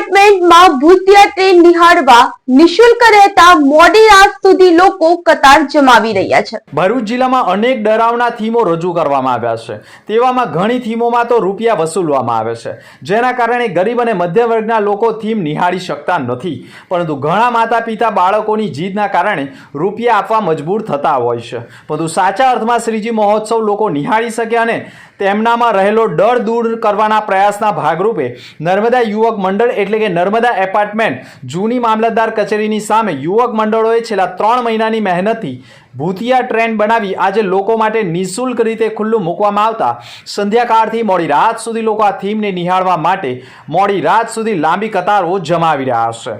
એપાર્ટમેન્ટમાં ભૂતિયા ટ્રેન નિહાળવા નિશુલ્ક રહેતા મોડી રાત સુધી લોકો કતાર જમાવી રહ્યા છે. ભરૂચ જિલ્લામાં અનેક ડરાવના થીમો રજૂ કરવામાં આવ્યા છે. તેવામાં ઘણી થીમોમાં તો રૂપિયા વસૂલવામાં આવે છે. જેના કારણે ગરીબ અને મધ્યમ વર્ગના લોકો થીમ નિહાળી શકતા નથી. પરંતુ ઘણા માતા પિતા બાળકોની જીદના કારણે રૂપિયા આપવા મજબૂર થતા હોય છે. પરંતુ સાચા અર્થમાં શ્રીજી મહોત્સવ લોકો નિહાળી શકે અને તેમનામાં રહેલો ડર દૂર કરવાના પ્રયાસના ભાગરૂપે નર્મદા યુવક મંડળ એટલે કે નર્મદા એપાર્ટમેન્ટ જૂની મામલતદાર કચેરીની સામે યુવક મંડળોએ છેલ્લા ત્રણ મહિનાની મહેનતથી ભૂતિયા ટ્રેન બનાવી આજે લોકો માટે નિઃશુલ્ક રીતે ખુલ્લું મૂકવામાં આવતા સંધ્યાકાળથી મોડી રાત સુધી લોકો આ થીમને નિહાળવા માટે મોડી રાત સુધી લાંબી કતારો જમાવી રહ્યા છે.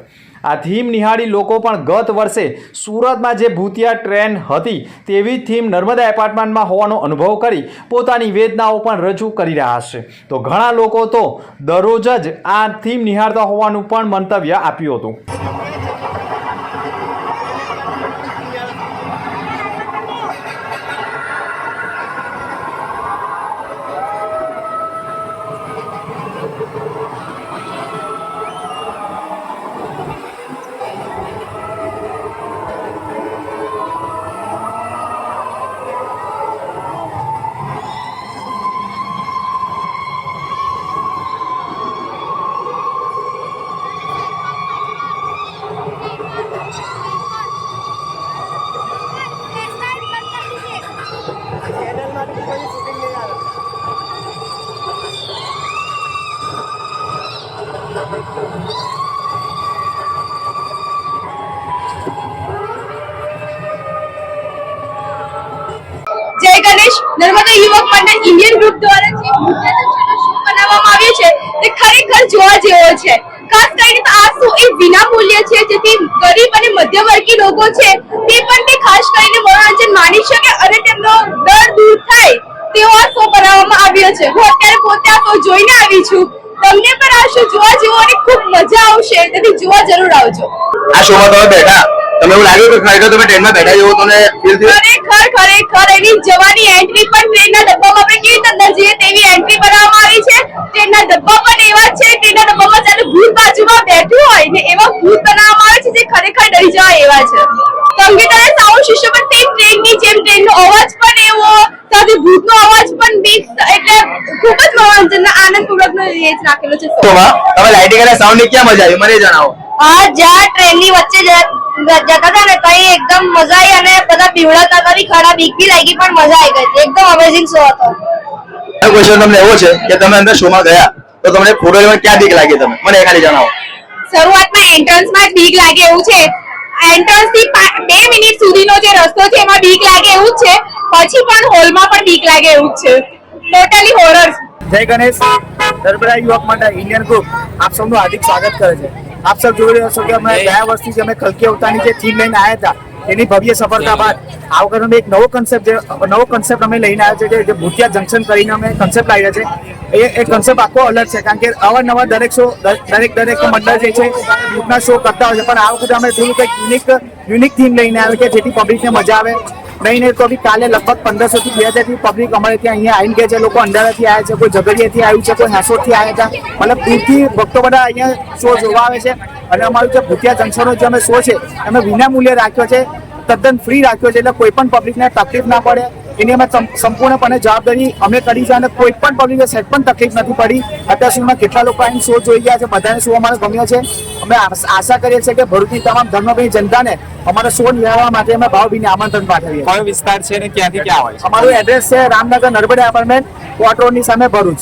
આ થીમ નિહાળી લોકો પણ ગત વર્ષે સુરતમાં જે ભૂતિયા ટ્રેન હતી તેવી થીમ નર્મદા એપાર્ટમેન્ટમાં હોવાનો અનુભવ કરી પોતાની વેદનાઓ પણ રજૂ કરી રહ્યા છે. તો ઘણા લોકો તો દરરોજ જ આ થીમ નિહાળતા હોવાનું પણ મંતવ્ય આપ્યું હતું. જય ગણેશ. નર્મદા યુવક મંડળ ઇન્ડિયન ગ્રુપ દ્વારા જે શો બનાવવામાં આવ્યો છે, તે ખરેખર જોવા જેવો છે. ખાસ કરીને આ શો એ વિના છે, જેથી ગરીબ અને મધ્યવર્ગી લોકો છે, તે પણ તે ખાસ કરીને મનોરંજન માણી શકે અને તેમનો ડર દૂર થાય તેવો આ શો બનાવવામાં આવ્યો છે. હું અત્યારે પોતે આ શો જોઈને આવી છું. તમને પણ આ શો જોવા જેવો અને ખૂબ મજા આવશે તેથી જોવા જરૂર આવજો. આ શોમાં તમે બેઠા. તમને એવું લાગ્યું કે ખરેખર તમે ટ્રેનમાં બેઠા જેવો તમને ફીલ થયું? ખરેખર ખરેખર એની જવાની એન્ટ્રી પણ ટ્રેનના ડબ્બામાં આપણે કેવી રીતે જઈએ તેવી એન્ટ્રી બનાવવામાં આવી છે. ટ્રેનના ડબ્બા પણ એવા છે ટ્રેનના ડબ્બામાં જ્યારે ભૂત બાજુમાં બેઠું હોય ને એવા ભૂત બનાવવામાં આવે છે જે ખરેખર ડરી જવા એવા છે. સંગીત અને સાઉન્ડ સિસ્ટમ પણ સેમ ટ્રેનની જેમ ટ્રેનનો અવાજ પણ એવો સાથે ભૂતનો અવાજ પણ મિક્સ એટલે ખૂબ જ મનોરંજનના આનંદપૂર્વકનો એ જ રાખેલો છે. તો વાહ તમે લાઇટિંગ અને સાઉન્ડની ક્યાં મજા આવી? મને જણાવો. હા જ્યાં ટ્રેનની વચ્ચે જતા હતા ને તઈ એકદમ મજા આવી અને બધા પીવડાતા હતા ખરા બીક બી લાગી પણ મજા આવી ગઈ એકદમ અમેઝિંગ શો હતો. ક્વેશ્ચન તમને એવો છે કે તમે અંદર શોમાં ગયા તો તમને ફોટો ક્યાં બીક લાગી તમે? મને ખાલી જણાવો. શરૂઆતમાં એન્ટ્રન્સમાં જ બીક લાગે એવું છે. એન્ટ્રન્સથી બે મિનિટ સુધીનો જે રસ્તો છે એમાં બીક લાગે એવું જ છે. પછી પણ હોલમાં પણ બીક લાગે એવું જ છે. ટોટલી હોરર જય ગણેશ. દરબરા યુવક મંડળ ઇન્ડિયન ગ્રુપ આપ સૌનું હાર્દિક સ્વાગત કરે છે. આપ સૌ જોઈ રહ્યા છો કે અમે ગયા વર્ષથી જે અમે કલકી અવતારની જે થીમ લઈને આવ્યા હતા એની ભવ્ય સફળતા બાદ આ વખત અમે એક નવો કન્સેપ્ટ જે નવો કન્સેપ્ટ અમે લઈને આવ્યા છે જે ભૂતિયા જંકશન કરીને અમે કન્સેપ્ટ લાવ્યા છે એ એ કન્સેપ્ટ આખો અલગ છે કારણ કે અવારનવાર દરેક શો દરેક દરેક મંડળ જે છે ગ્રુપના શો કરતા હોય છે. પણ આ વખતે અમે થોડું કંઈક યુનિક યુનિક થીમ લઈને આવ્યા કે જેથી પબ્લિકને મજા આવે. નહીં નહીં, તો બી કાલે લગભગ પંદરસો થી બે હજાર પબ્લિક અમારે ત્યાં અહીંયા આવીને ગયા છે, લોકો અંડારાથી આવ્યા છે, કોઈ ઝઘડિયાથી આવ્યું છે, કોઈ હાંસોદથી આવ્યા હતા. મતલબ દૂરથી ભક્તો બધા અહીંયા શો જોવા આવે છે અને અમારું જે ભૂતિયા જંકશનનો જે અમે શો છે અમે વિના મૂલ્યે રાખ્યો છે, તદ્દન ફ્રી રાખ્યો છે, એટલે કોઈ પણ પબ્લિકને તકલીફ ના પડે. એની અમે સંપૂર્ણપણે જવાબદારી અમે કરી છે અને કોઈ પણ પબ્લિકને સેટ પણ તકલીફ નથી પડી. અત્યાર સુધીમાં કેટલા લોકો આવીને શો જોઈ ગયા છે બધાને શો અમારો ગમ્યો છે. અમે આશા કરીએ છીએ કે ભરૂચની તમામ ધર્મભાઈ જનતાને અમારો શો નિહાળવા માટે અમે ભાવભીને આમંત્રણ પાઠવીએ કયો વિસ્તાર છે ને ક્યાંથી ક્યાં હોય અમારું એડ્રેસ છે રામનગર નર્મદા એપાર્ટમેન્ટ કોર્ટ રોડની સામે ભરૂચ.